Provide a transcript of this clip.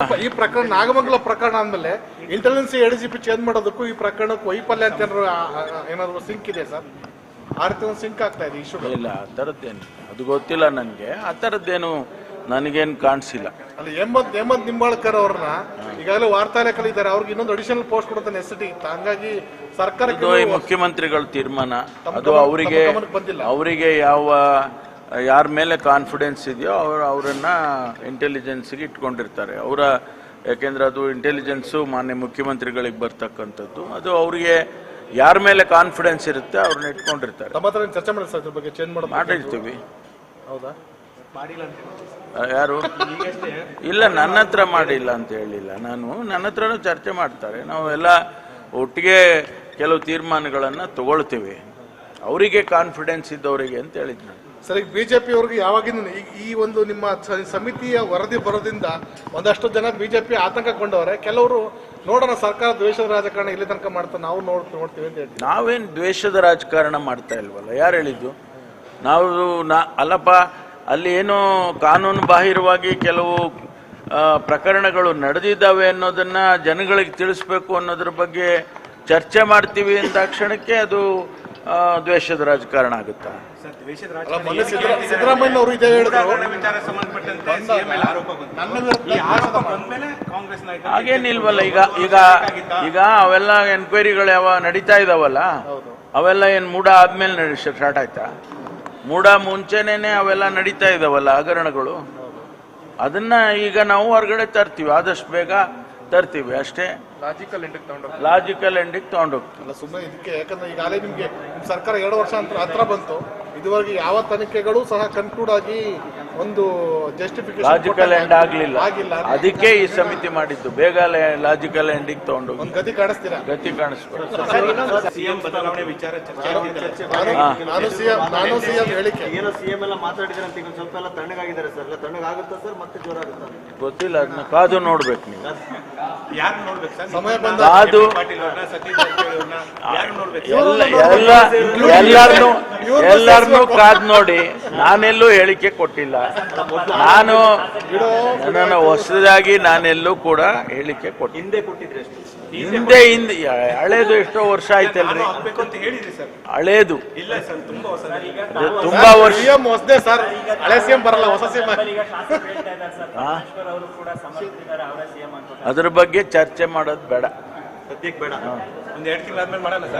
ಈ ಪ್ರಕರಣ ನಾಗಮಂಗಲ ಪ್ರಕರಣ ಅಂದ್ಮೇಲೆ ಇಂಟೆಲಿಜೆನ್ಸ್ ಎಡಿಜಿಪಿ ಚೇಂಜ್ ಮಾಡೋದಕ್ಕೂ ಈ ಪ್ರಕರಣಕ್ಕೆ ವೈಫಲ್ಯ ಅಂತ ಏನಾದ್ರು ಏನಾದ್ರು ಸಿಂಕ್ ಇದೆ ಸರ್? ಆ ರೀತಿ ಒಂದು ಸಿಂಕ್ ಆಗ್ತಾ ಇದೆ ಇಶ್ಯೂ ಇಲ್ಲ ಆ ಥರದ್ದೇನು ಅದು ಗೊತ್ತಿಲ್ಲ ನನಗೆ ಆ ಥರದ್ದೇನು ನನಗೇನು ಕಾಣಿಸಿಲ್ಲ. ಅಲ್ಲ ಹೇಮಂತ್ ಹೇಮಂತ್ ನಿಂಬಾಳ್ಕರ್ ಅವ್ರನ್ನ ಈಗಾಗಲೇ ವಾರ್ತಾ ಇದ್ದಾರೆ. ಅವ್ರಿಗೆ ಇನ್ನೊಂದು ಅಡಿಷನಲ್ ಪೋಸ್ಟ್ ಕೊಡುತ್ತೆ ನೆಸಿಟಿ ಇತ್ತು ಹಂಗಾಗಿ ಸರ್ಕಾರ ಮುಖ್ಯಮಂತ್ರಿಗಳ ತೀರ್ಮಾನ. ಅದು ಅವರಿಗೆ ಬಂದಿಲ್ಲ. ಅವರಿಗೆ ಯಾವ ಯಾರ ಮೇಲೆ ಕಾನ್ಫಿಡೆನ್ಸ್ ಇದೆಯೋ ಅವರು ಅವರನ್ನ ಇಂಟೆಲಿಜೆನ್ಸ್ಗೆ ಇಟ್ಕೊಂಡಿರ್ತಾರೆ. ಅವರ ಯಾಕೆಂದ್ರೆ ಅದು ಇಂಟೆಲಿಜೆನ್ಸು ಮಾನ್ಯ ಮುಖ್ಯಮಂತ್ರಿಗಳಿಗೆ ಬರ್ತಕ್ಕಂಥದ್ದು. ಅದು ಅವರಿಗೆ ಯಾರ ಮೇಲೆ ಕಾನ್ಫಿಡೆನ್ಸ್ ಇರುತ್ತೆ ಅವ್ರನ್ನ ಇಟ್ಕೊಂಡಿರ್ತಾರೆ. ಚರ್ಚೆ ಮಾಡಿ ಸರ್ ಬಗ್ಗೆ? ಚೇಂಜ್ ಮಾಡೋದು ಮಾಡಿರ್ತೀವಿ. ಹೌದಾ? ಯಾರು? ಇಲ್ಲ ನನ್ನ ಹತ್ರ ಮಾಡಿಲ್ಲ ಅಂತ ಹೇಳಿಲ್ಲ ನಾನು. ನನ್ನ ಹತ್ರನೂ ಚರ್ಚೆ ಮಾಡ್ತಾರೆ. ನಾವೆಲ್ಲ ಒಟ್ಟಿಗೆ ಕೆಲವು ತೀರ್ಮಾನಗಳನ್ನು ತಗೊಳ್ತೀವಿ. ಅವರಿಗೆ ಕಾನ್ಫಿಡೆನ್ಸ್ ಇದ್ದವರಿಗೆ ಅಂತ ಹೇಳಿದ್ದೆ ನಾನು. ಸರ್ ಈಗ ಅವ್ರಿಗೆ ಯಾವಾಗಿಂದ ಈ- ಒಂದು ನಿಮ್ಮ ಸಮಿತಿಯ ವರದಿ ಬರೋದ್ರಿಂದ ಒಂದಷ್ಟು ಜನ ಬಿಜೆಪಿ ಆತಂಕಗೊಂಡವ್ರೆ, ಕೆಲವರು ನೋಡೋಣ ಸರ್ಕಾರ ದ್ವೇಷದ ರಾಜಕಾರಣ ಇಲ್ಲಿ ತನಕ ಮಾಡ್ತಾ ನಾವು ನೋಡ್, ನೋಡ್ತೀವಿ ಅಂತ ಹೇಳ್ತೀವಿ. ನಾವೇನು ದ್ವೇಷದ ರಾಜಕಾರಣ ಮಾಡ್ತಾ ಇಲ್ವಲ್ಲ? ಯಾರು ಹೇಳಿದ್ದು? ನಾವು ನಾ, ಅಲ್ಲಪ್ಪ, ಅಲ್ಲಿ ಏನೋ ಕಾನೂನು ಬಾಹಿರವಾಗಿ ಕೆಲವು ಪ್ರಕರಣಗಳು ನಡೆದಿದ್ದಾವೆ ಅನ್ನೋದನ್ನ ಜನಗಳಿಗೆ ತಿಳಿಸ್ಬೇಕು ಅನ್ನೋದ್ರ ಬಗ್ಗೆ ಚರ್ಚೆ ಮಾಡ್ತೀವಿ ಅಂದ ಕ್ಷಣಕ್ಕೆ ಅದು ದ್ವೇಷದ ರಾಜಕಾರಣ ಆಗುತ್ತಾ? ಸಿದ್ದರಾಮಯ್ಯ ಅವರು ಇದೇ ಹೇಳಿದ್ರು. ಹಾಗೇನಿಲ್ವಲ್ಲ ಈಗ ಈಗ ಈಗ ಅವೆಲ್ಲ ಎನ್ಕ್ವೈರಿಗಳು ಯಾವ ನಡೀತಾ ಇದಾವಲ್ಲ ಅವೆಲ್ಲ ಏನ್ ಮೂಡ ಆದ್ಮೇಲೆ ಸ್ಟಾರ್ಟ್ ಆಯ್ತಾ? ಮೂಡ ಮುಂಚೆನೇನೆ ಅವೆಲ್ಲ ನಡೀತಾ ಇದಾವಲ್ಲ ಹಗರಣಗಳು? ಅದನ್ನ ಈಗ ನಾವು ಹೊರಗಡೆ ತರ್ತೀವಿ. ಆದಷ್ಟು ಬೇಗ ತರ್ತೀವಿ ಅಷ್ಟೇ. ಲಾಜಿಕಲ್ ಎಂಡಿಗೆ ತಗೊಂಡು ಲಾಜಿಕಲ್ ಎಂಡಿಗೆ ತಗೊಂಡೋಗ್ತೀವಿ ಅಲ್ಲ ಸುಮ್ಮನೆ ಇದಕ್ಕೆ ಯಾಕಂದ್ರೆ ಈಗಾಗಲೇ ನಿಮ್ಗೆ ನಿಮ್ ಸರ್ಕಾರ ಎರಡು ವರ್ಷ ಅಂತ ಹತ್ರ ಬಂತು. ಇದುವರೆಗೆ ಯಾವ ತನಿಖೆಗಳು ಸಹ ಕನ್ಕ್ಲೂಡ್ ಆಗಿ ಒಂದು ಜಸ್ಟಿಫಿಕೇಶನ್ ಲಾಜಿಕಲ್ ಎಂಡ್ ಆಗಲಿಲ್ಲ. ಆಗಿಲ್ಲ. ಅದಕ್ಕೆ ಈ ಸಮಿತಿ ಮಾಡಿದ್ದು. ಬೇಗ ಲಾಜಿಕಲ್ ಎಂಡಿಗೆ ತಗೊಂಡು ಒಂದು ಗತಿ ಕಾಣಿಸ್ತೀರಾ? ಗತಿ ಕಾಣಿಸ್ಬೇಕು. ಸಿಎಂ ಬದಲಾವಣೆ ವಿಚಾರ ಚರ್ಚೆ ಆಗ್ತಿದೆ. ನಾನು ಸಿಎಂ ನಾನು ಸಿಎಂ ಹೇಳಿಕೆ. ಏನೋ ಸಿಎಂ ಎಲ್ಲ ಮಾತಾಡಿದ್ರೆ ಅಂತ ಈಗ ಸ್ವಲ್ಪ ಎಲ್ಲ ತಣ್ಣಗಾಗಿದ್ದಾರೆ ಸರ್. ಎಲ್ಲ ತಣ್ಣಗಾಗುತ್ತಾ ಸರ್? ಮತ್ತೆ ಜೋರ ಆಗುತ್ತಾ ಗೊತ್ತಿಲ್ಲ ಅದನ್ನ ಕಾದು ನೋಡ್ಬೇಕು ನೀವು. ಯಾರು ನೋಡ್ಬೇಕು ಸರ್? ಸಮಯ ಬಂದ ಕಾದು ಎಲ್ಲ ಎಲ್ಲಾರ್ನು ಎಲ್ಲಾರ್ನು ಕಾದ್ ನೋಡಿ ನಾನೆಲ್ಲೂ ಹೇಳಿಕೆ ಕೊಟ್ಟಿಲ್ಲ. ನಾನು ನನ್ನ ಹೊಸದಾಗಿ ನಾನೆಲ್ಲೂ ಕೂಡ ಹೇಳಿಕೆ ಕೊಟ್ಟಿದ್ದೆ ಹಿಂದೆ ಕೊಟ್ಟಿದ್ರೆ ಅಷ್ಟೇ ಹಿಂದೆ ಹಿಂದೆ ಹಳೇದು ಎಷ್ಟೋ ವರ್ಷ ಆಯ್ತಲ್ರಿ? ಆಗ್ಬೇಕು ಅಂತ ಹೇಳಿದ್ರಿ ಸರ್. ಹಳೇದು. ಇಲ್ಲ ಸರ್ ತುಂಬಾ ವರ್ಷ ಸರ್. ಹಳೆ ಸಿಎಂ ಬರಲ್ಲ ಹೊಸ ಸಿಎಂ? ಅದ್ರ ಬಗ್ಗೆ ಚರ್ಚೆ ಮಾಡೋದು ಬೇಡ. ಸದ್ಯಕ್ಕೆ ಬೇಡ. ಒಂದ್ ಎರಡು ತಿಂಗಳಾದ್ಮೇಲೆ ಮಾಡೋಣ ಸರ್.